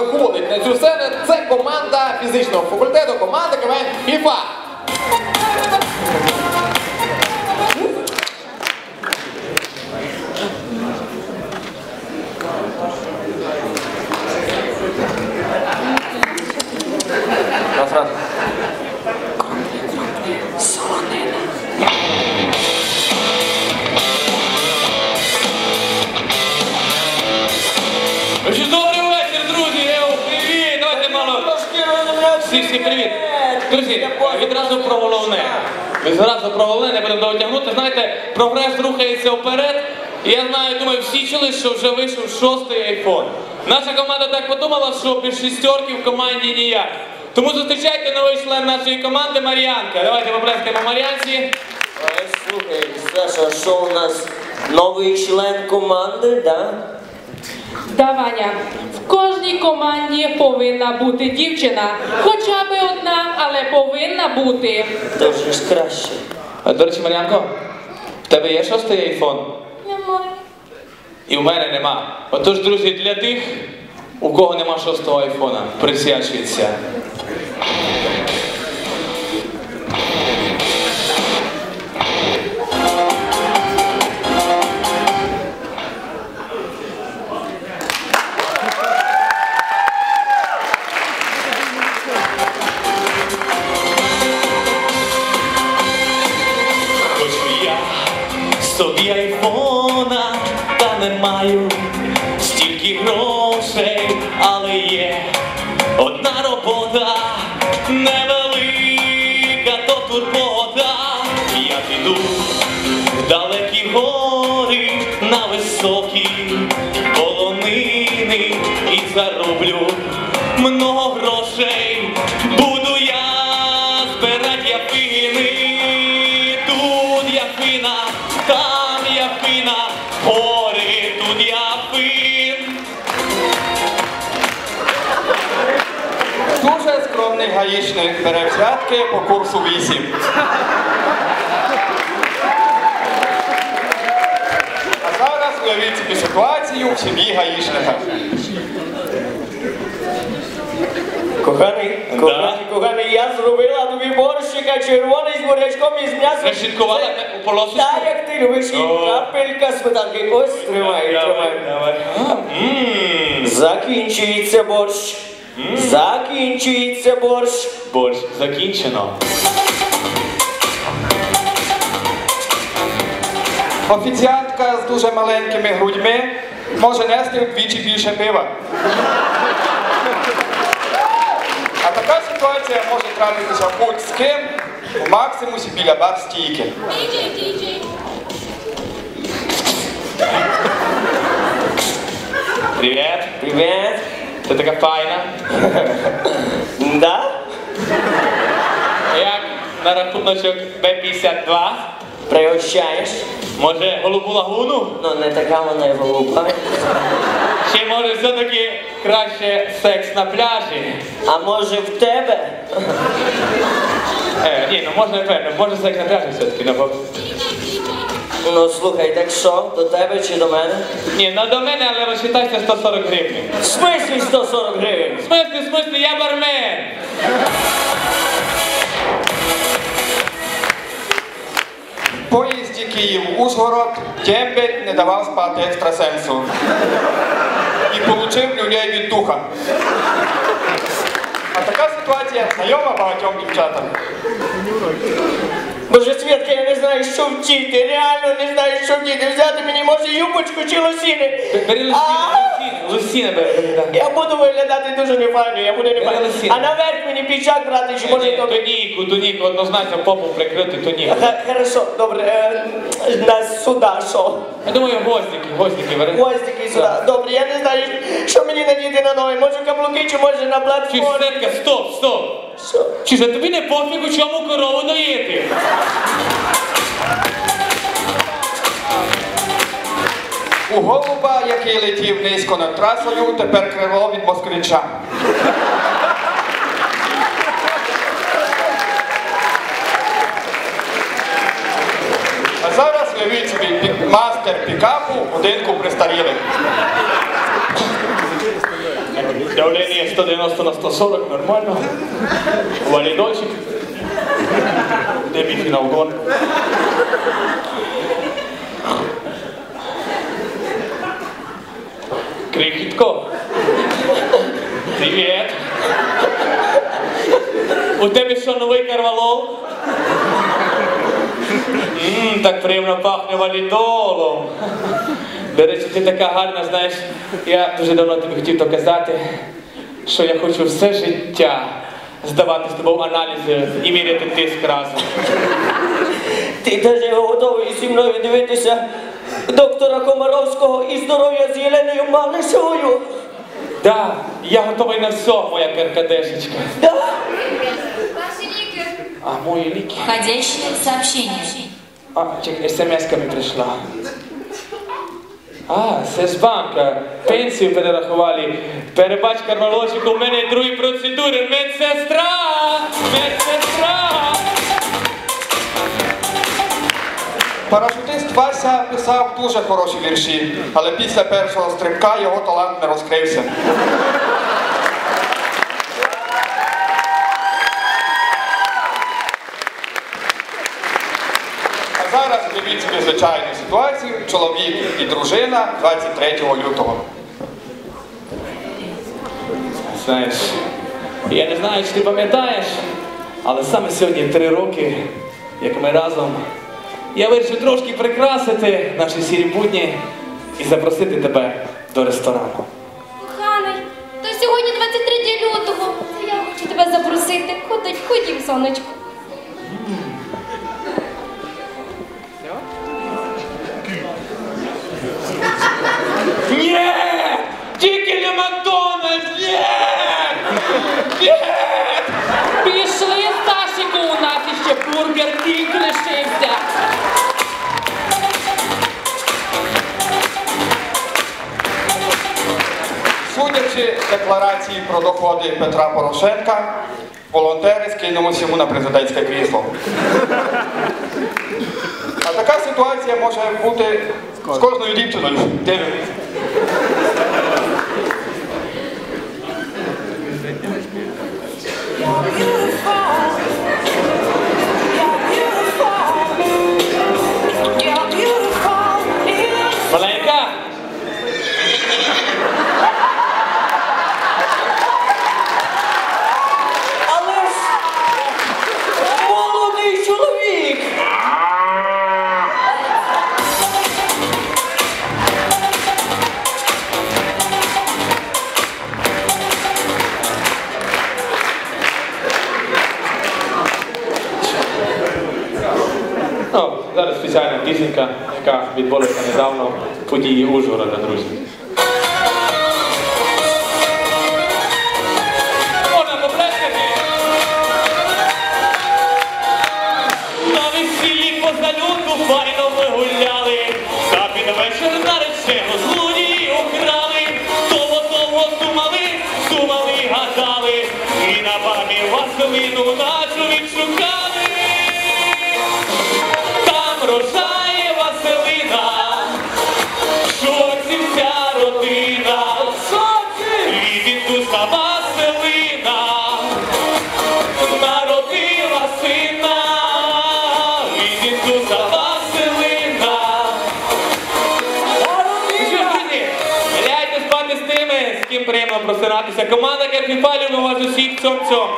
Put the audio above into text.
виходить на цю сцену. Це команда фізичного факультету, команда КВН ФІФА. Всі, всі привіт. Друзі, відразу про головне. Відразу про головне, не будемо довго тягнути. Знаєте, прогрес рухається вперед. І я знаю, думаю, всі чули, що вже вийшов шостий айфон. Наша команда так подумала, що без шістерки в команді ніяк. Тому зустрічайте новий член нашої команди Мар'янка. Давайте поплескаємо Мар'янці. Ой, Слухай, Саша, що у нас новий член команди, да? Да, Ваня, в кожній команді повинна бути дівчина. Хоча б одна, але повинна бути. Вже ж краще. А, До речі, Мар'янко, в тебе є шостий айфон? Немає. І в мене нема. Отож, друзі, для тих, у кого нема шостого айфона, присвячується. Собі айфона, та не маю стільки грошей, але є одна робота невелика, то турбота. Я піду в далекі гори на високі полонини і зароблю много грошей. Тут. Дуже скромний гаїчник бере взятки по курсу 8. А зараз уявіть собі ситуацію в сім'ї гаїчника. Коханий, коханий, коханий, я зробила тобі борщика червоний з бурячком і з м'ясом. Решіткувала Це- у полосочку? Так, як ти любиш, і О. капелька сметанки. Ось, тримай, тримай. давай. Закінчується борщ. Закінчується борщ. борщ закінчено. Офіціантка з дуже маленькими грудьми може нести вдвічі більше пива. А така ситуація може трапитися будь з ким у максимусі біля бар стійки. Привіт. Привіт. Ти така файна. Да? Як на рахуночок Б-52? Пригощаєш? Може голубу лагуну? Ну, не така вона й голуба. Чи може все-таки краще секс на пляжі? А може в тебе? Е, ні, ну можна певно, може секс на пляжі все-таки, ну, бо- Ну слухай, так що, до тебе чи до мене? Ні, ну до мене, але розчитайся 140 гривень. В смислі 140 гривень? В смислі, в смислі, я бармен. Поїзді Київ-Ужгород Темпель не давав спати екстрасенсу. І получив люлей від духа. А така ситуація знайома багатьом дівчатам. Боже, Свідка, я не знаю, що вчити, реально не знаю, що вчити. Взяти мені може юбочку чи лосіни. Бери А, лусіни, лусіни бери. да. Я буду виглядати дуже нефайно, я буду нефайно. лосіни. А наверх мені піджак брати, чи може Ні, то... Тоніку, тоніку, однозначно попу прикрити тоніку. Ха- Хорошо, добре, е, на сюда що? Я думаю, гвоздики, гвоздики бери. Гвоздики сюди. Добре, я не знаю, що мені надіти на ноги. Може каблуки, чи може на Чи платформі. Светка, стоп, стоп. Що? Чи ж тобі не пофігу, чому корову доїти? У голуба, який летів низько над трасою, тепер крило від москвича. зараз уявіть собі пі- мастер пікапу в будинку престарілих. Давление 190 на 140, нормально. Валидольчик. Демифинал гон. Крихітко. Привіт. У тебе що новий карвалол? Ммм, так приємно пахне валідолом. До речі, ти така гарна, знаєш, я дуже давно тобі хотів то казати, що я хочу все життя здавати з тобою аналізи і міряти тиск разом. Ти даже готовий зі мною дивитися доктора Комаровського і здоров'я з Єленою Малишевою? Да, я готовий на все, моя каркадешечка. Да? Ваші ліки. А мої ліки. Входящее сообщение. А, чек, смс-ка мені прийшла. А, з. Пенсію перерахували. Перебач, кармалочик, у мене другі процедури. Медсестра! Медсестра! Парашутист Вася писав дуже хороші вірші, але після першого стрибка його талант не розкрився. А зараз уявіть собі звичайну ситуацію. Чоловік і дружина 23 лютого. Знаєш, я не знаю, чи ти пам'ятаєш, але саме сьогодні три роки, як ми разом, я вирішив трошки прикрасити наші сірі будні і запросити тебе до ресторану. Коханий, то сьогодні 23 лютого. Я хочу тебе запросити. Ходить, ходім, сонечко. Макдональдс! Ні! Ні! Пішли, Стасіку, у нас іще бургер кінг лишився. Судячи декларації про доходи Петра Порошенка, волонтери скинулись йому на президентське крісло. А така ситуація може бути з кожною дівчиною. Ну, зараз спеціальна пісенька, яка відбулася недавно події Ужгорода, друзі. Думали, гадали, і на бабі Василину нашу відшукали. Ким приємно просинатися. Команда Керфіфа любить вас усіх цьом-цьом.